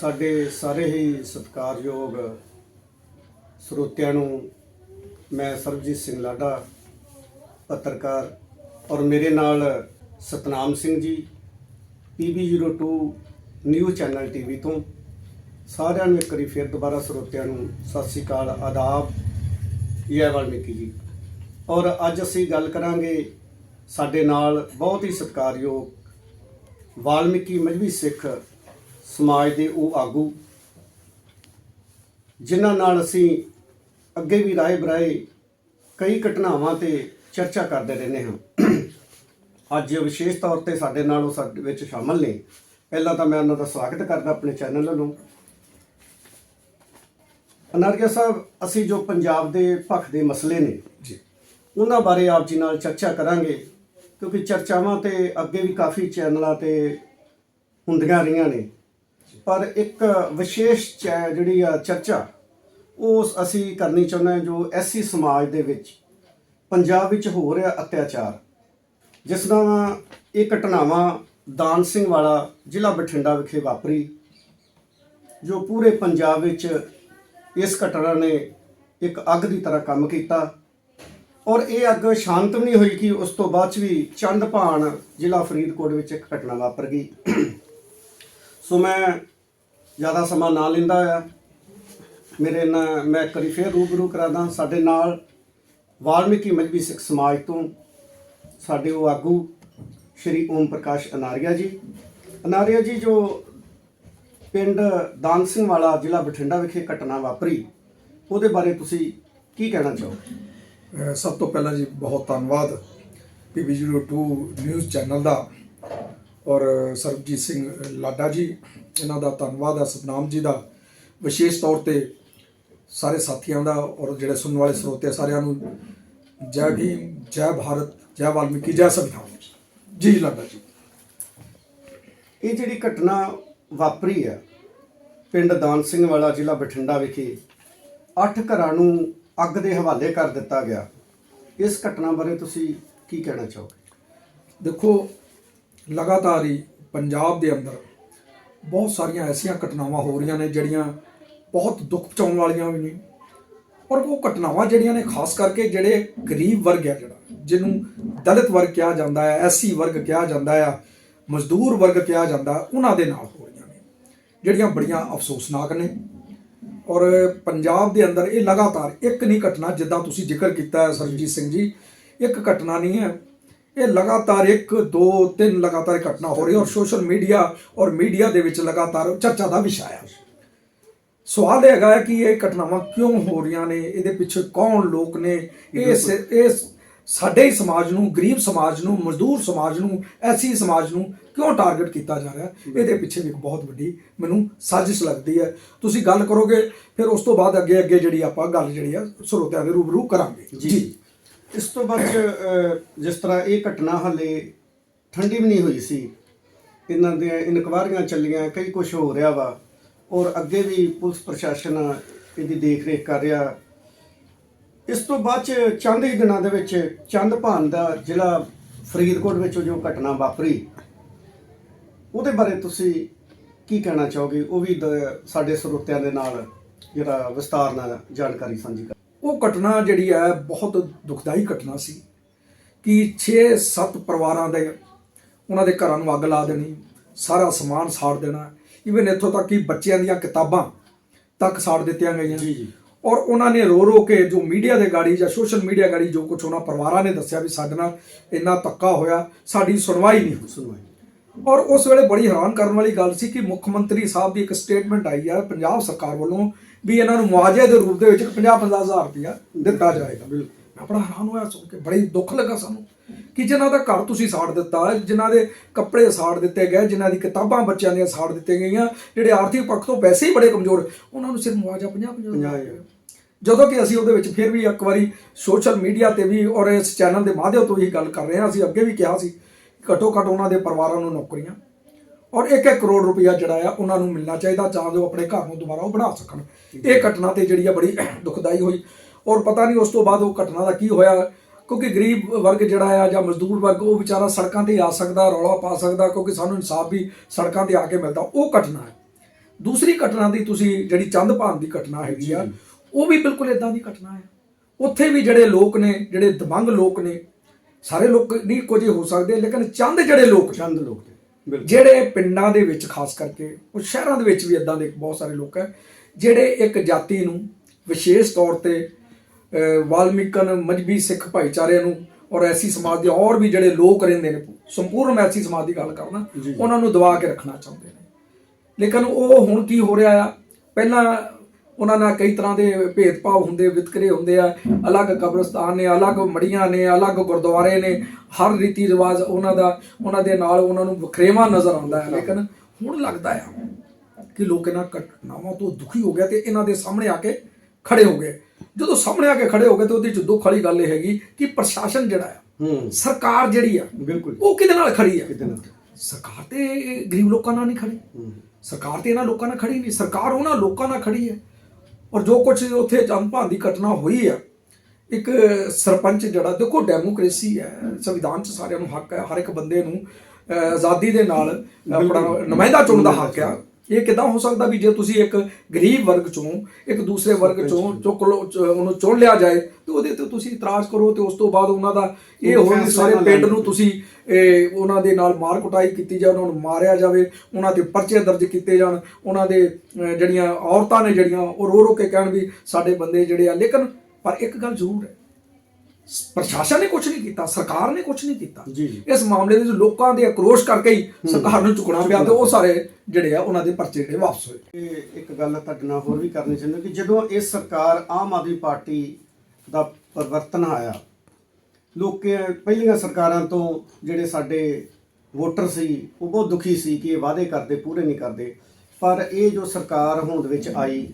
ਸਾਡੇ ਸਾਰੇ ਹੀ ਸਤਿਕਾਰਯੋਗ ਸਰੋਤਿਆਂ ਨੂੰ ਮੈਂ ਸਰਬਜੀਤ ਸਿੰਘ ਲਾਡਾ, ਪੱਤਰਕਾਰ ਔਰ ਮੇਰੇ ਨਾਲ Satnam Singh ji PB02 news channel TV ਤੋਂ ਸਾਰਿਆਂ ਨੂੰ ਇੱਕ ਵਾਰੀ ਫਿਰ ਦੁਬਾਰਾ ਸਰੋਤਿਆਂ ਨੂੰ ਸਤਿ ਸ੍ਰੀ ਅਕਾਲ, ਆਦਾਬ, ਜੈ ਵਾਲਮੀਕੀ ਜੀ। ਔਰ ਅੱਜ ਅਸੀਂ ਗੱਲ ਕਰਾਂਗੇ ਸਾਡੇ ਨਾਲ ਬਹੁਤ ਹੀ ਸਤਿਕਾਰਯੋਗ ਵਾਲਮੀਕੀ ਮਜਬੀ ਸਿੱਖ ਸਮਾਜ ਦੇ ਉਹ ਆਗੂ ਜਿਨ੍ਹਾਂ ਨਾਲ ਅਸੀਂ ਅੱਗੇ ਵੀ ਰਾਏ ਬਰਾਏ ਕਈ ਘਟਨਾਵਾਂ ਤੇ ਚਰਚਾ ਕਰਦੇ ਰਹਿੰਦੇ ਹਾਂ। ਅੱਜ ਵਿਸ਼ੇਸ਼ ਤੌਰ ਤੇ ਸਾਡੇ ਨਾਲ ਉਹ ਸਾਡੇ ਵਿੱਚ ਸ਼ਾਮਲ ਨੇ। ਪਹਿਲਾਂ ਤਾਂ ਮੈਂ ਉਹਨਾਂ ਦਾ ਸਵਾਗਤ ਕਰਦਾ ਆਪਣੇ ਚੈਨਲ ਵੱਲੋਂ। ਅਨਾਰਿਆ ਸਾਹਿਬ ਅਸੀਂ ਜੋ ਪੰਜਾਬ ਦੇ ਭਖ ਦੇ ਮਸਲੇ ਨੇ ਜੀ। ਉਹਨਾਂ ਬਾਰੇ ਆਪ ਜੀ ਨਾਲ ਚਰਚਾ ਕਰਾਂਗੇ ਕਿਉਂਕਿ ਚਰਚਾਵਾਂ ਤੇ ਅੱਗੇ ਵੀ ਕਾਫੀ ਚੈਨਲਾਂ ਤੇ ਹੁੰਦੀਆਂ ਰਹੀਆਂ ਨੇ। ਪਰ ਇੱਕ ਵਿਸ਼ੇਸ਼ ਚੈ- ਜਿਹੜੀ ਆ ਚਰਚਾ, ਉਹ ਅਸੀਂ ਕਰਨੀ ਚਾਹੁੰਦੇ ਹਾਂ ਜੋ ਐਸੀ ਸਮਾਜ ਦੇ ਵਿੱਚ ਪੰਜਾਬ ਵਿੱਚ ਹੋ ਰਿਹਾ ਅਤਿਆਚਾਰ, ਜਿਸ ਨਾਲ ਇਹ ਘਟਨਾਵਾਂ ਦਾਨ ਸਿੰਘ ਵਾਲਾ ਜ਼ਿਲ੍ਹਾ ਬਠਿੰਡਾ ਵਿਖੇ ਵਾਪਰੀ, ਜੋ ਪੂਰੇ ਪੰਜਾਬ ਵਿੱਚ ਇਸ ਘਟਨਾ ਨੇ ਇੱਕ ਅੱਗ ਦੀ ਤਰ੍ਹਾਂ ਕੰਮ ਕੀਤਾ ਔਰ ਇਹ ਅੱਗ ਸ਼ਾਂਤ ਵੀ ਨਹੀਂ ਹੋਈ ਕਿ ਉਸ ਤੋਂ ਬਾਅਦ 'ਚ ਵੀ ਚੰਦਪਾਣ ਜ਼ਿਲ੍ਹਾ ਫਰੀਦਕੋਟ ਵਿੱਚ ਇੱਕ ਘਟਨਾ ਵਾਪਰ ਗਈ। ਸੋ ਮੈਂ ਜ਼ਿਆਦਾ ਸਮਾਂ ਨਾ ਲੈਂਦਾ ਆ ਮੇਰੇ ਨਾਲ ਮੈਂ ਇੱਕ ਵਾਰੀ ਫੇਰ ਰੂਬਰੂ ਕਰਾਦਾ। ਸਾਡੇ ਨਾਲ ਵਾਲਮੀਕੀ ਮਜਬੀ ਸਿੱਖ ਸਮਾਜ ਤੋਂ ਸਾਡੇ ਉਹ ਆਗੂ ਸ਼੍ਰੀ ਓਮ ਪ੍ਰਕਾਸ਼ ਅਨਾਰੀਆ ਜੀ। ਅਨਾਰੀਆ ਜੀ ਜੋ ਪਿੰਡ ਦਾਨ ਸਿੰਘ ਵਾਲਾ ਜ਼ਿਲ੍ਹਾ ਬਠਿੰਡਾ ਵਿਖੇ ਘਟਨਾ ਵਾਪਰੀ, ਉਹਦੇ ਬਾਰੇ ਤੁਸੀਂ ਕੀ ਕਹਿਣਾ ਚਾਹੋਗੇ? ਸਭ ਤੋਂ ਪਹਿਲਾਂ ਜੀ ਬਹੁਤ ਧੰਨਵਾਦ। PB02 ਨਿਊਜ਼ ਚੈਨਲ ਦਾ ਔਰ ਸਰਬਜੀਤ ਸਿੰਘ ਲਾਡਾ ਜੀ ਇਹਨਾਂ ਦਾ ਧੰਨਵਾਦ ਹੈ ਸਤਨਾਮ ਜੀ ਦਾ। ਵਿਸ਼ੇਸ਼ ਤੌਰ ਤੇ ਸਾਰੇ ਸਾਥੀਆਂ ਦਾ ਔਰ ਜਿਹੜੇ ਸੁਣਨ ਵਾਲੇ ਸਰੋਤੇ ਸਾਰਿਆਂ ਨੂੰ ਜੈ ਭੀਮ ਜੈ ਭਾਰਤ ਜੈ ਵਾਲਮੀਕੀ ਜੈ ਸੰਵਿਧਾਨ। ਜੀ ਲਾਡਾ ਜੀ। ਇਹ ਜਿਹੜੀ ਘਟਨਾ ਵਾਪਰੀ ਆ ਪਿੰਡ ਦਾਨ ਸਿੰਘ ਵਾਲਾ ਜ਼ਿਲ੍ਹਾ ਬਠਿੰਡਾ ਵਿਖੇ ਅੱਠ ਘਰਾਂ ਨੂੰ ਅੱਗ ਦੇ ਹਵਾਲੇ ਕਰ ਦਿੱਤਾ ਗਿਆ। ਇਸ ਘਟਨਾ ਬਾਰੇ ਤੁਸੀਂ ਕੀ ਕਹਿਣਾ ਚਾਹੋਗੇ? ਦੇਖੋ ਲਗਾਤਾਰ ਹੀ ਪੰਜਾਬ ਦੇ ਅੰਦਰ ਬਹੁਤ ਸਾਰੀਆਂ ਐਸੀਆਂ ਘਟਨਾਵਾਂ ਹੋ ਰਹੀਆਂ ਨੇ ਜਿਹੜੀਆਂ ਬਹੁਤ ਦੁੱਖ ਪਹੁੰਚਾਉਣ ਵਾਲੀਆਂ ਵੀ ਨੇ। ਔਰ ਉਹ ਘਟਨਾਵਾਂ ਜਿਹੜੀਆਂ ਨੇ ਖਾਸ ਕਰਕੇ ਜਿਹੜੇ ਗਰੀਬ ਵਰਗ ਹੈ ਜਿਹੜਾ, ਜਿਹਨੂੰ ਦਲਿਤ ਵਰਗ ਕਿਹਾ ਜਾਂਦਾ ਹੈ, ਐਸਸੀ ਵਰਗ ਕਿਹਾ ਜਾਂਦਾ ਹੈ, ਮਜ਼ਦੂਰ ਵਰਗ ਕਿਹਾ ਜਾਂਦਾ, ਉਹਨਾਂ ਦੇ ਨਾਲ ਹੋ ਰਹੀਆਂ ਨੇ, ਜਿਹੜੀਆਂ ਬੜੀਆਂ ਅਫਸੋਸਨਾਕ ਨੇ। ਔਰ ਪੰਜਾਬ ਦੇ ਅੰਦਰ ਇਹ ਲਗਾਤਾਰ ਇੱਕ ਨਹੀਂ ਘਟਨਾ, ਜਿੱਦਾਂ ਤੁਸੀਂ ਜ਼ਿਕਰ ਕੀਤਾ ਹੈ ਸਰਜੀਤ ਸਿੰਘ ਜੀ, ਇੱਕ ਘਟਨਾ ਨਹੀਂ ਹੈ। ਇਹ ਲਗਾਤਾਰ ਇੱਕ ਦੋ ਤਿੰਨ ਲਗਾਤਾਰ ਇਹ ਘਟਨਾ ਹੋ ਰਹੀ ਹੈ ਔਰ ਸੋਸ਼ਲ ਮੀਡੀਆ ਔਰ ਮੀਡੀਆ ਦੇ ਵਿੱਚ ਲਗਾਤਾਰ ਚਰਚਾ ਦਾ ਵਿਸ਼ਾ ਹੈ ਸਵਾਲ ਇਹ ਹੈਗਾ ਹੈ ਕਿ ਇਹ ਘਟਨਾਵਾਂ ਕਿਉਂ ਹੋ ਰਹੀਆਂ ਨੇ? ਇਹਦੇ ਪਿੱਛੇ ਕੌਣ ਲੋਕ ਨੇ? ਇਹ ਸ- ਇਹ ਸਾਡੇ ਹੀ ਸਮਾਜ ਨੂੰ ਗਰੀਬ ਸਮਾਜ ਨੂੰ ਮਜ਼ਦੂਰ ਸਮਾਜ ਨੂੰ ਐਸੀ ਸਮਾਜ ਨੂੰ ਕਿਉਂ ਟਾਰਗੇਟ ਕੀਤਾ ਜਾ ਰਿਹਾ? ਇਹਦੇ ਪਿੱਛੇ ਵੀ ਇੱਕ ਬਹੁਤ ਵੱਡੀ ਮੈਨੂੰ ਸਾਜ਼ਿਸ਼ ਲੱਗਦੀ ਹੈ। ਤੁਸੀਂ ਗੱਲ ਕਰੋਗੇ ਫਿਰ ਉਸ ਤੋਂ ਬਾਅਦ ਅੱਗੇ ਅੱਗੇ ਜਿਹੜੀ ਆਪਾਂ ਗੱਲ ਜਿਹੜੀ ਆ ਸਰੋਤਿਆਂ ਦੇ ਰੂਬਰੂ ਕਰਾਂਗੇ। ਜੀ। ਇਸ ਤੋਂ ਬਾਅਦ 'ਚ, ਜਿਸ ਤਰ੍ਹਾਂ ਇਹ ਘਟਨਾ ਹਲੇ ਠੰਡੀ ਵੀ ਨਹੀਂ ਹੋਈ ਸੀ ਇਹਨਾਂ ਦੀਆਂ ਇਨਕੁਆਰੀਆਂ ਚੱਲੀਆਂ ਕਈ ਕੁਝ ਹੋ ਰਿਹਾ ਵਾ ਔਰ ਅੱਗੇ ਵੀ ਪੁਲਿਸ ਪ੍ਰਸ਼ਾਸਨ ਇਹਦੀ ਦੇਖ ਰੇਖ ਕਰ ਰਿਹਾ। ਇਸ ਤੋਂ ਬਾਅਦ 'ਚ ਚੰਦ ਹੀ ਦਿਨਾਂ ਦੇ ਵਿੱਚ ਚੰਦ ਭਾਨ ਦਾ ਜ਼ਿਲ੍ਹਾ ਫਰੀਦਕੋਟ ਵਿੱਚ ਜੋ ਘਟਨਾ ਵਾਪਰੀ ਉਹਦੇ ਬਾਰੇ ਤੁਸੀਂ ਕੀ ਕਹਿਣਾ ਚਾਹੋਗੇ? ਉਹ ਵੀ ਦ- ਸਾਡੇ ਸਰੋਤਿਆਂ ਦੇ ਨਾਲ ਜਿਹੜਾ ਵਿਸਤਾਰ ਨਾਲ ਜਾਣਕਾਰੀ ਸਾਂਝੀ ਕਰ ਉਹ ਘਟਨਾ ਜਿਹੜੀ ਹੈ ਬਹੁਤ ਦੁਖਦਾਈ ਘਟਨਾ ਸੀ ਕਿ 6-7 ਪਰਿਵਾਰਾਂ ਦੇ ਉਹਨਾਂ ਦੇ ਘਰਾਂ ਨੂੰ ਅੱਗ ਲਾ ਦੇਣੀ ਸਾਰਾ ਸਮਾਨ ਸਾੜ ਦੇਣਾ ਇਵਨ ਇੱਥੋਂ ਤੱਕ ਕਿ ਬੱਚਿਆਂ ਦੀਆਂ ਕਿਤਾਬਾਂ ਤੱਕ ਸਾੜ ਦਿੱਤੀਆਂ ਗਈਆਂ। ਜੀ, ਜੀ। ਔਰ ਉਹਨਾਂ ਨੇ ਰੋ ਰੋ ਕੇ ਜੋ ਮੀਡੀਆ ਦੇ ਗਾੜੀ ਜਾਂ ਸੋਸ਼ਲ ਮੀਡੀਆ ਗਾੜੀ ਜੋ ਕੁਝ ਉਹਨਾਂ ਪਰਿਵਾਰਾਂ ਨੇ ਦੱਸਿਆ ਵੀ ਸਾਡੇ ਨਾਲ ਇੰਨਾ ਧੱਕਾ ਹੋਇਆ ਸਾਡੀ ਸੁਣਵਾਈ ਨਹੀਂ ਹੋਈ। ਸੁਣਵਾਈ ਔਰ ਉਸ ਵੇਲੇ ਬੜੀ ਹੈਰਾਨ ਕਰਨ ਵਾਲੀ ਗੱਲ ਸੀ ਕਿ ਮੁੱਖ ਮੰਤਰੀ ਸਾਹਿਬ ਦੀ ਇੱਕ ਸਟੇਟਮੈਂਟ ਆਈ ਹੈ ਪੰਜਾਬ ਸਰਕਾਰ ਵੱਲੋਂ ਵੀ ਇਹਨਾਂ ਨੂੰ ਮੁਆਵਜ਼ੇ ਦੇ ਰੂਪ ਦੇ ਵਿੱਚ 50-50 ਹਜ਼ਾਰ ਰੁਪਇਆ ਦਿੱਤਾ ਜਾਏਗਾ ਮੈਂ ਬੜਾ ਹੈਰਾਨ ਹੋਇਆ ਸੁਣ ਕੇ ਬੜੀ ਦੁੱਖ ਲੱਗਾ ਸਾਨੂੰ ਕਿ ਜਿਨ੍ਹਾਂ ਦਾ ਘਰ ਤੁਸੀਂ ਸਾੜ ਦਿੱਤਾ ਜਿਨ੍ਹਾਂ ਦੇ ਕੱਪੜੇ ਸਾੜ ਦਿੱਤੇ ਗਏ ਜਿਨ੍ਹਾਂ ਦੀ ਕਿਤਾਬਾਂ ਬੱਚਿਆਂ ਦੀਆਂ ਸਾੜ ਦਿੱਤੀਆਂ ਗਈਆਂ ਜਿਹੜੇ ਆਰਥਿਕ ਪੱਖ ਤੋਂ ਵੈਸੇ ਹੀ ਬੜੇ ਕਮਜ਼ੋਰ ਉਹਨਾਂ ਨੂੰ ਸਿਰਫ ਮੁਆਵਜ਼ਾ 50-50 ਪੰਜਾਹ ਹਜ਼ਾਰ ਹਜ਼ਾਰ। ਜਦੋਂ ਕਿ ਅਸੀਂ ਉਹਦੇ ਵਿੱਚ ਫਿਰ ਵੀ ਇੱਕ ਵਾਰੀ ਸੋਸ਼ਲ ਮੀਡੀਆ ਤੇ ਵੀ ਔਰ ਇਸ ਚੈਨਲ ਦੇ ਮਾਧਿਅਮ ਤੋਂ ਹੀ ਗੱਲ ਕਰ ਰਹੇ ਹਾਂ ਅਸੀਂ ਅੱਗੇ ਵੀ ਕਿਹਾ ਸੀ ਘੱਟੋ ਘੱਟ ਉਹਨਾਂ ਦੇ ਪਰਿਵਾਰਾਂ ਨੂੰ ਨੌਕਰੀਆਂ ਔਰ 1-1 ਕਰੋੜ ਰੁਪਇਆ ਜਿਹੜਾ ਆ ਉਹਨਾਂ ਨੂੰ ਮਿਲਣਾ ਚਾਹੀਦਾ ਤਾਂ ਜੋ ਆਪਣੇ ਘਰ ਨੂੰ ਦੁਬਾਰਾ ਉਹ ਬਣਾ ਸਕਣ। ਇਹ ਘਟਨਾ ਤੇ ਜਿਹੜੀ ਆ ਬੜੀ ਦੁਖਦਾਈ ਹੋਈ। ਔਰ ਪਤਾ ਨਹੀਂ ਉਸ ਤੋਂ ਬਾਅਦ ਉਹ ਘਟਨਾ ਦਾ ਕੀ ਹੋਇਆ ਕਿਉਂਕਿ ਗਰੀਬ ਵਰਗ ਜਿਹੜਾ ਆ ਜਾਂ ਮਜ਼ਦੂਰ ਵਰਗ ਉਹ ਵਿਚਾਰਾ ਸੜਕਾਂ ਤੇ ਆ ਸਕਦਾ ਰੌਲਾ ਪਾ ਸਕਦਾ ਕਿਉਂਕਿ ਸਾਨੂੰ ਇਨਸਾਫ ਵੀ ਸੜਕਾਂ ਤੇ ਆ ਕੇ ਮਿਲਦਾ। ਉਹ ਘਟਨਾ ਹੈ। ਦੂਸਰੀ ਘਟਨਾ ਦੀ ਤੁਸੀਂ ਜਿਹੜੀ ਚੰਦ ਭਾਨ ਦੀ ਘਟਨਾ ਹੈਗੀ ਆ ਉਹ ਵੀ ਬਿਲਕੁਲ ਇਦਾਂ ਦੀ ਘਟਨਾ ਹੈ। ਉੱਥੇ ਵੀ ਜਿਹੜੇ ਲੋਕ ਨੇ ਜਿਹੜੇ ਦਬੰਗ ਲੋਕ ਨੇ ਸਾਰੇ ਲੋਕ ਨਹੀਂ ਕੁਝ ਹੋ ਸਕਦੇ ਲੇਕਿਨ ਚੰਦ ਜਿਹੜੇ ਲੋਕ ਚੰਦ ਲੋਕ ਜਿਹੜੇ ਪਿੰਡਾਂ ਦੇ ਵਿੱਚ ਖਾਸ ਕਰਕੇ ਉਹ ਸ਼ਹਿਰਾਂ ਦੇ ਵਿੱਚ ਵੀ ਇਦਾਂ ਦੇ ਬਹੁਤ ਸਾਰੇ ਲੋਕ ਹੈ ਜਿਹੜੇ ਇੱਕ ਜਾਤੀ ਨੂੰ ਵਿਸ਼ੇਸ਼ ਤੌਰ ਤੇ ਵਾਲਮੀਕਨ ਮਜਬੀ ਸਿੱਖ ਭਾਈਚਾਰੇ ਨੂੰ ਔਰ ਐਸੀ ਸਮਾਜ ਦੇ ਹੋਰ ਵੀ ਜਿਹੜੇ ਲੋਕ ਰਹਿੰਦੇ ਨੇ ਸੰਪੂਰਨ ਐਸੀ ਸਮਾਜ ਦੀ ਗੱਲ ਕਰਨਾ। ਉਹਨਾਂ ਨੂੰ ਦਬਾ ਕੇ ਰੱਖਣਾ ਚਾਹੁੰਦੇ ਨੇ। ਲੇਕਿਨ ਉਹ ਹੁਣ ਕੀ ਹੋ ਰਿਹਾ ਆ? ਪਹਿਲਾਂ ਉਹਨਾਂ ਨਾਲ ਕਈ ਤਰ੍ਹਾਂ ਦੇ ਭੇਦਭਾਵ ਹੁੰਦੇ ਵਿਤਕਰੇ ਹੁੰਦੇ ਆ। ਅਲੱਗ ਕਬਰਸਤਾਨ ਨੇ ਅਲੱਗ ਮੜੀਆਂ ਨੇ ਅਲੱਗ ਗੁਰਦੁਆਰੇ ਨੇ ਹਰ ਰੀਤੀ ਰਿਵਾਜ ਉਹਨਾਂ ਦਾ ਉਹਨਾਂ ਦੇ ਨਾਲ ਉਹਨਾਂ ਨੂੰ ਵਖਰੇਵਾ ਨਜ਼ਰ ਆਉਂਦਾ ਹੈ। ਲੇਕਿਨ ਹੁਣ ਲੱਗਦਾ ਆ ਕਿ ਲੋਕ ਇਹਨਾਂ ਘਟਨਾਵਾਂ ਤੋਂ ਦੁਖੀ ਹੋ ਗਏ ਤੇ ਇਹਨਾਂ ਦੇ ਸਾਹਮਣੇ ਆ ਕੇ ਖੜੇ ਹੋ ਗਏ। ਜਦੋਂ ਸਾਹਮਣੇ ਆ ਕੇ ਖੜੇ ਹੋ ਗਏ ਤੇ ਉਹਦੇ ਚ ਦੁੱਖ ਵਾਲੀ ਗੱਲ ਇਹ ਹੈਗੀ ਕਿ ਪ੍ਰਸ਼ਾਸਨ ਜਿਹੜਾ ਆ ਹੂੰ। ਸਰਕਾਰ ਜਿਹੜੀ ਆ ਬਿਲਕੁਲ। ਉਹ ਕਿਹਦੇ ਨਾਲ ਖੜੀ ਆ? ਕਿਤੇ ਨਾ ਸਰਕਾਰ ਤੇ ਗਰੀਬ ਲੋਕਾਂ ਨਾਲ ਨਹੀਂ ਖੜੀ। ਹੂੰ। ਸਰਕਾਰ ਤੇ ਇਹਨਾਂ ਲੋਕਾਂ ਨਾਲ ਖੜੀ ਨਹੀਂ ਸਰਕਾਰ ਉਹਨਾਂ ਲੋਕਾਂ ਨਾਲ ਖੜੀ ਹੈ ਔਰ ਜੋ ਕੁਝ ਉੱਥੇ ਜਨਭਾਂ ਦੀ ਘਟਨਾ ਹੋਈ ਆ ਇੱਕ ਸਰਪੰਚ ਜਿਹੜਾ ਦੇਖੋ ਡੈਮੋਕ੍ਰੇਸੀ ਹੈ ਸੰਵਿਧਾਨ 'ਚ ਸਾਰਿਆਂ ਨੂੰ ਹੱਕ ਹੈ ਹਰ ਇੱਕ ਬੰਦੇ ਨੂੰ ਆਜ਼ਾਦੀ ਦੇ ਨਾਲ ਆਪਣਾ ਨੁਮਾਇੰਦਾ ਚੁਣਨ ਦਾ ਹੱਕ ਆ। ਇਹ ਕਿਦਾਂ ਹੋ ਸਕਦਾ ਵੀ ਜੇ ਤੁਸੀਂ ਇੱਕ ਗਰੀਬ ਵਰਗ ਚੋਂ ਇੱਕ ਦੂਸਰੇ ਵਰਗ ਚੋਂ ਚੁੱਕ ਚ- ਉਹਨੂੰ ਚੁਣ ਲਿਆ ਜਾਏ ਤੇ ਉਹਦੇ ਤੇ ਤੁਸੀਂ ਇਤਰਾਜ਼ ਕਰੋ ਤੇ ਉਸ ਤੋਂ ਬਾਅਦ ਉਹਨਾਂ ਦਾ ਇਹ ਹੋਵੇ ਵੀ ਸਾਰੇ ਪਿੰਡ। ਨੂੰ ਤੁਸੀਂ ਇਹ, ਉਹਨਾਂ ਦੇ ਨਾਲ ਮਾਰ ਕੁਟਾਈ ਕੀਤੀ ਜਾਏ ਉਹਨਾਂ ਨੂੰ ਮਾਰਿਆ ਜਾਵੇ ਉਹਨਾਂ ਤੇ ਪਰਚੇ ਦਰਜ ਕੀਤੇ ਜਾਣ ਉਹਨਾਂ ਦੇ ਜਿਹੜੀਆਂ ਔਰਤਾਂ ਨੇ ਜਿਹੜੀਆਂ ਉਹ ਰੋ ਰੋ ਕੇ ਕਹਿਣ ਵੀ ਸਾਡੇ ਬੰਦੇ ਜਿਹੜੇ ਆ ਲੇਕਿਨ ਪਰ ਇੱਕ ਗੱਲ ਜ਼ਰੂਰ ਹੈ ਪ੍ਰਸ਼ਾਸਨ ਨੇ ਕੁਝ ਨਹੀਂ ਕੀਤਾ ਸਰਕਾਰ ਨੇ ਕੁਝ ਨਹੀਂ ਕੀਤਾ। ਇਸ ਮਾਮਲੇ ਵਿੱਚ ਲੋਕਾਂ ਦੇ ਆਕਰੋਸ਼ ਕਰਕੇ ਹੀ ਸਰਕਾਰ ਨੂੰ ਚੁੱਕਣਾ ਪਿਆ ਤੇ ਉਹ ਸਾਰੇ ਜਿਹੜੇ ਆ ਉਹਨਾਂ ਦੇ ਪਰਚੇ ਜਿਹੜੇ ਵਾਪਸ ਹੋਏ। ਇਹ ਇੱਕ ਗੱਲ ਤੁਹਾਡੇ ਨਾਲ ਹੋਰ ਵੀ ਕਰਨੀ ਚਾਹੁੰਦਾ ਕਿ ਜਦੋਂ ਇਹ ਸਰਕਾਰ ਆਮ ਆਦਮੀ ਪਾਰਟੀ ਦਾ ਪਰਿਵਰਤਨ ਆਇਆ ਲੋਕੇ ਪਹਿਲੀਆਂ ਸਰਕਾਰਾਂ ਤੋਂ ਜਿਹੜੇ ਸਾਡੇ ਵੋਟਰ ਸੀ ਉਹ ਬਹੁਤ ਦੁਖੀ ਸੀ ਕਿ ਇਹ ਵਾਅਦੇ ਕਰਦੇ ਪੂਰੇ ਨਹੀਂ ਕਰਦੇ। ਪਰ ਇਹ ਜੋ ਸਰਕਾਰ ਹੋਂਦ ਵਿੱਚ ਆਈ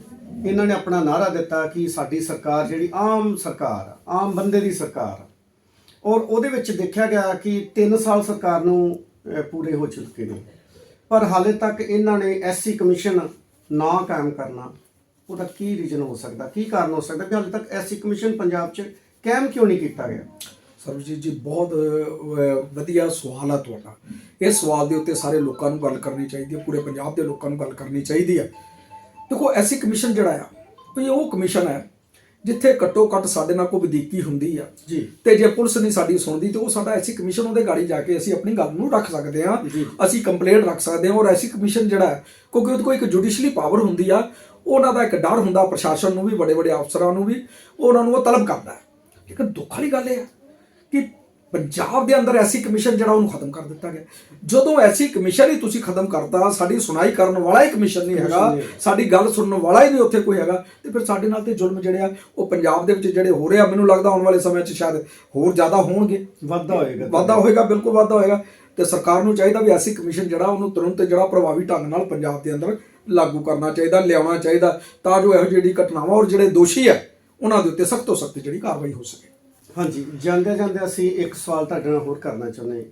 ਇਹਨਾਂ ਨੇ ਆਪਣਾ ਨਾਰਾ ਦਿੱਤਾ ਕਿ ਸਾਡੀ ਸਰਕਾਰ ਜਿਹੜੀ ਆਮ ਸਰਕਾਰ, ਆਮ ਬੰਦੇ ਦੀ ਸਰਕਾਰ, ਔਰ ਉਹਦੇ ਵਿੱਚ ਦੇਖਿਆ ਗਿਆ ਕਿ 3 ਸਾਲ ਸਰਕਾਰ ਨੂੰ ਪੂਰੇ ਹੋ ਚੁੱਕੇ ਨੇ। ਪਰ ਹਾਲੇ ਤੱਕ ਇਹਨਾਂ ਨੇ ਐਸਸੀ ਕਮਿਸ਼ਨ ਨਾ ਕਾਇਮ ਕਰਨਾ, ਉਹਦਾ ਕੀ ਰੀਜ਼ਨ ਹੋ ਸਕਦਾ, ਕੀ ਕਾਰਨ ਹੋ ਸਕਦਾ ਕਿ ਹਾਲੇ ਤੱਕ ਐਸਸੀ ਕਮਿਸ਼ਨ ਪੰਜਾਬ 'ਚ ਕਾਇਮ ਕਿਉਂ ਨਹੀਂ ਕੀਤਾ ਗਿਆ? ਸਰਬਜੀਤ ਜੀ, ਬਹੁਤ ਵਧੀਆ ਸਵਾਲ ਆ ਤੁਹਾਡਾ। ਇਸ ਸਵਾਲ ਦੇ ਉੱਤੇ ਸਾਰੇ ਲੋਕਾਂ ਨੂੰ ਗੱਲ ਕਰਨੀ ਚਾਹੀਦੀ ਹੈ, ਪੂਰੇ ਪੰਜਾਬ ਦੇ ਲੋਕਾਂ ਨੂੰ ਗੱਲ ਕਰਨੀ ਚਾਹੀਦੀ ਹੈ। ਦੇਖੋ ਐਸੀ ਕਮਿਸ਼ਨ ਜਿਹੜਾ ਆ ਵੀ ਉਹ ਕਮਿਸ਼ਨ ਹੈ ਜਿੱਥੇ ਘੱਟੋ ਘੱਟ ਸਾਡੇ ਨਾਲ ਕੋਈ ਵਧੀਕੀ ਹੁੰਦੀ ਆ। ਜੀ। ਤੇ ਜੇ ਪੁਲਿਸ ਨਹੀਂ ਸਾਡੀ ਸੁਣਦੀ ਤੇ ਉਹ ਸਾਡਾ ਐਸੀ ਕਮਿਸ਼ਨ ਉਹਦੇ ਗਾੜੀ ਜਾ ਕੇ ਅਸੀਂ ਆਪਣੀ ਗੱਲ ਨੂੰ ਰੱਖ ਸਕਦੇ ਜੀ। ਅਸੀਂ ਕੰਪਲੇਂਟ ਰੱਖ ਸਕਦੇ ਹਾਂ ਔਰ ਐਸੀ ਕਮਿਸ਼ਨ ਜਿਹੜਾ ਹੈ ਕਿਉਂਕਿ ਉਹਦੇ ਕੋਲ ਇੱਕ ਜੁਡੀਸ਼ੀਅਲੀ ਪਾਵਰ ਹੁੰਦੀ ਆ ਉਹਨਾਂ ਦਾ ਇੱਕ ਡਰ ਹੁੰਦਾ ਪ੍ਰਸ਼ਾਸਨ ਨੂੰ ਵੀ ਵੱਡੇ ਵੱਡੇ ਅਫਸਰਾਂ ਨੂੰ ਵੀ ਉਹ ਉਹਨਾਂ ਨੂੰ ਉਹ ਤਲਬ ਕਰਦਾ। ਲੇਕਿਨ ਦੁੱਖ ਵਾਲੀ ਗੱਲ ਇਹ ਹੈ ਕਿ ਪੰਜਾਬ ਦੇ ਅੰਦਰ ਐਸੀ ਕਮਿਸ਼ਨ ਜਿਹੜਾ ਉਹਨੂੰ ਖਤਮ ਕਰ ਦਿੱਤਾ ਗਿਆ। ਜਦੋਂ ਐਸੀ ਕਮਿਸ਼ਨ ਹੀ ਤੁਸੀਂ ਖਤਮ ਕਰਤਾ ਸਾਡੀ ਸੁਣਾਈ ਕਰਨ ਵਾਲਾ ਹੀ ਕਮਿਸ਼ਨ ਨਹੀਂ ਹੈਗਾ। ਸਾਡੀ ਗੱਲ ਸੁਣਨ ਵਾਲਾ ਹੀ ਨਹੀਂ ਉੱਥੇ ਕੋਈ ਹੈਗਾ। ਤੇ ਫਿਰ ਸਾਡੇ ਨਾਲ ਤੇ ਜ਼ੁਲਮ ਜਿਹੜੇ ਆ ਉਹ ਪੰਜਾਬ ਦੇ ਵਿੱਚ ਜਿਹੜੇ ਹੋ ਰਹੇ ਆ ਮੈਨੂੰ ਲੱਗਦਾ ਆਉਣ ਵਾਲੇ ਸਮੇਂ 'ਚ ਸ਼ਾਇਦ ਹੋਰ ਜ਼ਿਆਦਾ ਹੋਣਗੇ। ਵਾਧਾ ਹੋਏਗਾ ਵਾਧਾ ਹੋਏਗਾ ਬਿਲਕੁਲ ਵਾਧਾ ਹੋਏਗਾ। ਤੇ ਸਰਕਾਰ ਨੂੰ ਚਾਹੀਦਾ ਵੀ ਐਸੀ ਕਮਿਸ਼ਨ ਜਿਹੜਾ ਉਹਨੂੰ ਤੁਰੰਤ ਜਿਹੜਾ ਪ੍ਰਭਾਵੀ ਢੰਗ ਨਾਲ ਪੰਜਾਬ ਦੇ ਅੰਦਰ ਲਾਗੂ ਕਰਨਾ ਚਾਹੀਦਾ ਲਿਆਉਣਾ ਚਾਹੀਦਾ ਤਾਂ ਜੋ ਇਹੋ ਜਿਹੀ ਘਟਨਾਵਾਂ ਔਰ ਜਿਹੜੇ ਦੋਸ਼ੀ ਹੈ ਉਹਨਾਂ ਦੇ ਉੱਤੇ ਸਖਤ ਤੋਂ ਸਖਤ ਜਿਹੜੀ ਕਾਰਵਾਈ ਹੋ ਸਕੇ। ਹਾਂਜੀ ਜਾਂਦੇ ਜਾਂਦੇ ਅਸੀਂ ਇੱਕ ਸਵਾਲ ਤੁਹਾਡੇ ਨਾਲ ਹੋਰ ਕਰਨਾ ਚਾਹੁੰਦੇ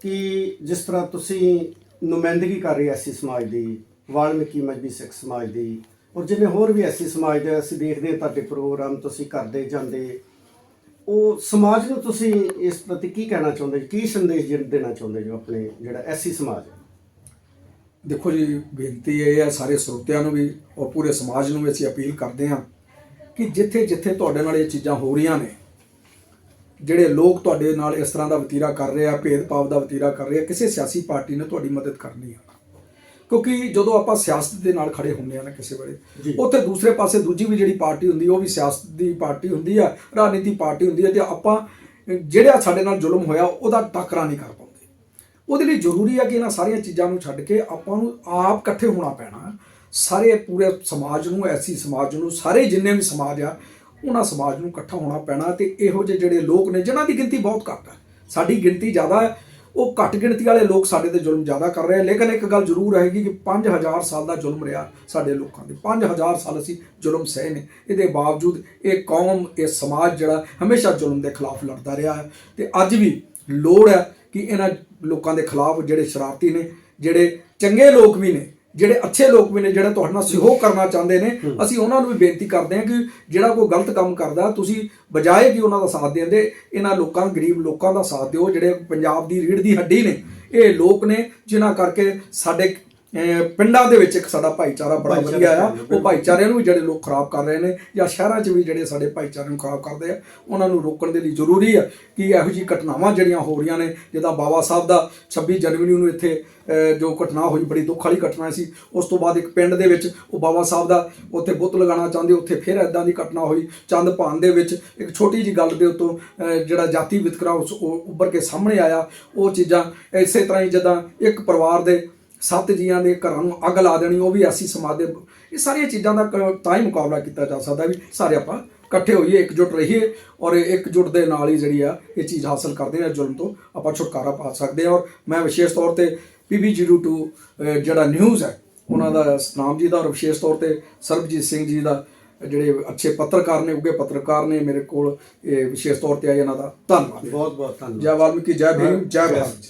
ਕਿ ਜਿਸ ਤਰ੍ਹਾਂ ਤੁਸੀਂ ਨੁਮਾਇੰਦਗੀ ਕਰ ਰਹੇ ਐਸੀ ਸਮਾਜ ਦੀ, ਵਾਲਮੀਕੀ ਮਜਬੀ ਸਿੱਖ ਸਮਾਜ ਦੀ ਔਰ ਜਿੰਨੇ ਹੋਰ ਵੀ ਐਸੀ ਸਮਾਜ ਦੇ ਅਸੀਂ ਦੇਖਦੇ ਹਾਂ ਤੁਹਾਡੇ ਪ੍ਰੋਗਰਾਮ ਤੁਸੀਂ ਕਰਦੇ ਜਾਂਦੇ, ਉਹ ਸਮਾਜ ਨੂੰ ਤੁਸੀਂ ਇਸ ਪ੍ਰਤੀ ਕੀ ਕਹਿਣਾ ਚਾਹੁੰਦੇ ਜੀ ਕੀ ਸੰਦੇਸ਼ ਜੇ- ਦੇਣਾ ਚਾਹੁੰਦੇ ਜੋ ਆਪਣੇ ਜਿਹੜਾ ਐਸੀ ਸਮਾਜ ਹੈ? ਦੇਖੋ ਜੀ, ਬੇਨਤੀ ਇਹ ਹੈ ਸਾਰੇ ਸਰੋਤਿਆਂ ਨੂੰ ਵੀ ਔਰ ਪੂਰੇ ਸਮਾਜ ਨੂੰ ਵੀ ਅਸੀਂ ਅਪੀਲ ਕਰਦੇ ਹਾਂ ਕਿ ਜਿੱਥੇ ਜਿੱਥੇ ਤੁਹਾਡੇ ਨਾਲ ਇਹ ਚੀਜ਼ਾਂ ਹੋ ਰਹੀਆਂ ਨੇ ਜਿਹੜੇ ਲੋਕ ਤੁਹਾਡੇ ਨਾਲ ਇਸ ਤਰ੍ਹਾਂ ਦਾ ਵਤੀਰਾ ਕਰ ਰਹੇ ਆ ਭੇਦਭਾਵ ਦਾ ਵਤੀਰਾ ਕਰ ਰਹੇ ਆ ਕਿਸੇ ਸਿਆਸੀ ਪਾਰਟੀ ਨੇ ਤੁਹਾਡੀ ਮਦਦ ਕਰਨੀ ਆ। ਕਿਉਂਕਿ ਜਦੋਂ ਆਪਾਂ ਸਿਆਸਤ ਦੇ ਨਾਲ ਖੜੇ ਹੁੰਦੇ ਆ ਨਾ ਕਿਸੇ। ਵੇਲੇ ਉੱਥੇ ਦੂਸਰੇ ਪਾਸੇ ਦੂਜੀ ਵੀ ਜਿਹੜੀ ਪਾਰਟੀ ਹੁੰਦੀ ਉਹ ਵੀ ਸਿਆਸਤ ਦੀ ਪਾਰਟੀ ਹੁੰਦੀ ਆ ਰਾਜਨੀਤੀ ਪਾਰਟੀ ਹੁੰਦੀ ਹੈ ਤੇ ਆਪਾਂ ਜਿਹੜਾ ਸਾਡੇ ਨਾਲ ਜ਼ੁਲਮ ਹੋਇਆ ਉਹਦਾ ਟਾਕਰਾ ਨਹੀਂ ਕਰ ਪਾਉਂਦੇ। ਉਹਦੇ ਲਈ ਜ਼ਰੂਰੀ ਹੈ ਕਿ ਇਹਨਾਂ ਸਾਰੀਆਂ ਚੀਜ਼ਾਂ ਨੂੰ ਛੱਡ ਕੇ ਆਪਾਂ ਨੂੰ ਆਪ ਇਕੱਠੇ ਹੋਣਾ ਪੈਣਾ। ਸਾਰੇ ਪੂਰੇ ਸਮਾਜ ਨੂੰ ਐਸੀ ਸਮਾਜ ਨੂੰ ਸਾਰੇ ਜਿੰਨੇ ਵੀ ਸਮਾਜ ਆ ਉਹਨਾਂ ਸਮਾਜ ਨੂੰ ਇਕੱਠਾ ਹੋਣਾ ਪੈਣਾ ਤੇ ਇਹੋ ਜਿਹੇ ਜਿਹੜੇ ਲੋਕ ਨੇ, ਜਿਨ੍ਹਾਂ ਦੀ ਗਿਣਤੀ ਬਹੁਤ ਘੱਟ ਹੈ। ਸਾਡੀ ਗਿਣਤੀ ਜ਼ਿਆਦਾ ਹੈ, ਉਹ ਘੱਟ ਗਿਣਤੀ ਵਾਲੇ ਲੋਕ ਸਾਡੇ ਤੇ ਜ਼ੁਲਮ ਜ਼ਿਆਦਾ ਕਰ ਰਹੇ ਆ। ਲੇਕਿਨ ਇੱਕ ਗੱਲ ਜ਼ਰੂਰ ਹੈਗੀ ਕਿ 5000 ਸਾਲ ਦਾ ਜ਼ੁਲਮ ਰਿਹਾ ਸਾਡੇ ਲੋਕਾਂ ਦੇ। 5000 ਸਾਲ ਅਸੀਂ ਜ਼ੁਲਮ ਸਹੇ ਨੇ। ਇਹਦੇ ਬਾਵਜੂਦ ਇਹ ਕੌਮ, ਇਹ ਸਮਾਜ ਜਿਹੜਾ ਹਮੇਸ਼ਾ ਜ਼ੁਲਮ ਦੇ ਖਿਲਾਫ ਲੜਦਾ ਰਿਹਾ ਹੈ। ਤੇ ਅੱਜ ਵੀ ਲੋੜ ਹੈ ਕਿ ਇਹਨਾਂ ਲੋਕਾਂ ਦੇ ਖਿਲਾਫ ਜਿਹੜੇ ਸ਼ਰਾਰਤੀ ਨੇ, ਜਿਹੜੇ ਚੰਗੇ ਲੋਕ ਵੀ ਨੇ ਜਿਹੜੇ ਅੱਛੇ ਲੋਕ ਵੀ ਨੇ ਜਿਹੜੇ ਤੁਹਾਡੇ ਨਾਲ ਸਹਿਯੋਗ ਕਰਨਾ ਚਾਹੁੰਦੇ ਨੇ ਅਸੀਂ ਉਹਨਾਂ ਨੂੰ ਵੀ ਬੇਨਤੀ ਕਰਦੇ ਹਾਂ ਕਿ ਜਿਹੜਾ ਕੋਈ ਗਲਤ ਕੰਮ ਕਰਦਾ ਤੁਸੀਂ ਬਜਾਏ ਕਿ ਉਹਨਾਂ ਦਾ ਸਾਥ ਦੇਂਦੇ ਇਹਨਾਂ ਲੋਕਾਂ ਗਰੀਬ ਲੋਕਾਂ ਦਾ ਸਾਥ ਦਿਓ ਜਿਹੜੇ ਪੰਜਾਬ ਦੀ ਰੀੜ ਦੀ ਹੱਡੀ ਨੇ ਇਹ ਲੋਕ ਨੇ ਜਿਨ੍ਹਾਂ ਕਰਕੇ ਸਾਡੇ ਪਿੰਡਾਂ ਦੇ ਵਿੱਚ ਇੱਕ ਸਾਡਾ ਭਾਈਚਾਰਾ ਬੜਾ ਵਧੀਆ ਆ। ਉਹ ਭਾਈਚਾਰੇ ਨੂੰ ਜਿਹੜੇ ਲੋਕ ਖਰਾਬ ਕਰ ਰਹੇ ਨੇ ਜਾਂ ਸ਼ਹਿਰਾਂ 'ਚ ਵੀ ਜਿਹੜੇ ਸਾਡੇ ਭਾਈਚਾਰੇ ਨੂੰ ਖਰਾਬ ਕਰਦੇ ਆ ਉਹਨਾਂ ਨੂੰ ਰੋਕਣ ਦੇ ਲਈ ਜ਼ਰੂਰੀ ਆ ਕਿ ਇਹੋ ਜਿਹੀ ਘਟਨਾਵਾਂ ਜਿਹੜੀਆਂ ਹੋ ਰਹੀਆਂ ਨੇ ਜਿੱਦਾਂ ਬਾਬਾ ਸਾਹਿਬ ਦਾ 26 ਜਨਵਰੀ ਨੂੰ ਇੱਥੇ ਜੋ ਘਟਨਾ ਹੋਈ ਬੜੀ ਦੁੱਖ ਵਾਲੀ ਘਟਨਾ ਸੀ। ਉਸ ਤੋਂ ਬਾਅਦ ਇੱਕ ਪਿੰਡ ਦੇ ਵਿੱਚ ਉਹ ਬਾਬਾ ਸਾਹਿਬ ਦਾ ਉੱਥੇ ਬੁੱਤ ਲਗਾਉਣਾ ਚਾਹੁੰਦੇ ਉੱਥੇ ਫਿਰ ਐਦਾਂ ਦੀ ਘਟਨਾ ਹੋਈ। ਚੰਦ ਭਾਨ ਦੇ ਵਿੱਚ ਇੱਕ ਛੋਟੀ ਜੀ ਗੱਲ ਦੇ ਉੱਤੋਂ ਜਿਹੜਾ ਜਾਤੀ ਵਿਤਕਰਾ ਉਸ ਉੱਭਰ ਕੇ ਸਾਹਮਣੇ ਆਇਆ। ਉਹ ਚੀਜ਼ਾਂ ਇਸੇ ਤਰ੍ਹਾਂ ਹੀ ਜਦਾਂ ਇੱਕ ਪਰਿਵਾਰ ਦੇ ਸੱਤ ਜੀਆਂ ਦੇ ਘਰਾਂ ਨੂੰ ਅੱਗ ਲਾ ਦੇਣੀ ਉਹ ਵੀ ਐਸੀ ਸਮਾਜ ਦੇ ਇਹ ਸਾਰੀਆਂ ਚੀਜ਼ਾਂ ਦਾ ਤਾਂ ਹੀ ਮੁਕਾਬਲਾ ਕੀਤਾ ਜਾ ਸਕਦਾ ਵੀ ਸਾਰੇ ਆਪਾਂ ਇਕੱਠੇ ਹੋਈਏ ਇਕਜੁੱਟ ਰਹੀਏ ਔਰ ਇਹ ਇਕਜੁੱਟ ਦੇ ਨਾਲ ਹੀ ਜਿਹੜੀ ਆ ਇਹ ਚੀਜ਼ ਹਾਸਲ ਕਰਦੇ ਆ ਜ਼ੁਲਮ ਤੋਂ ਆਪਾਂ ਛੁਟਕਾਰਾ ਪਾ ਸਕਦੇ ਆ ਔਰ ਮੈਂ ਵਿਸ਼ੇਸ਼ ਤੌਰ ਤੇ PB02 ਅਹ, ਜਿਹੜਾ ਨਿਊਜ਼ ਹੈ ਉਹਨਾਂ ਦਾ ਸਤਨਾਮ ਜੀ ਦਾ ਔਰ ਵਿਸ਼ੇਸ਼ ਤੌਰ ਤੇ ਸਰਬਜੀਤ ਸਿੰਘ ਜੀ ਦਾ ਜਿਹੜੇ ਅੱਛੇ ਪੱਤਰਕਾਰ ਨੇ ਉੱਗੇ ਪੱਤਰਕਾਰ ਨੇ ਮੇਰੇ ਕੋਲ ਇਹ ਵਿਸ਼ੇਸ਼ ਤੌਰ ਤੇ ਆਏ ਇਹਨਾਂ ਦਾ ਧੰਨਵਾਦ। ਬਹੁਤ ਬਹੁਤ ਧੰਨਵਾਦ। ਜੈ ਵਾਲਮੀਕੀ ਜੈ ਭੀਮ ਜੈ ਭਾਰਤ।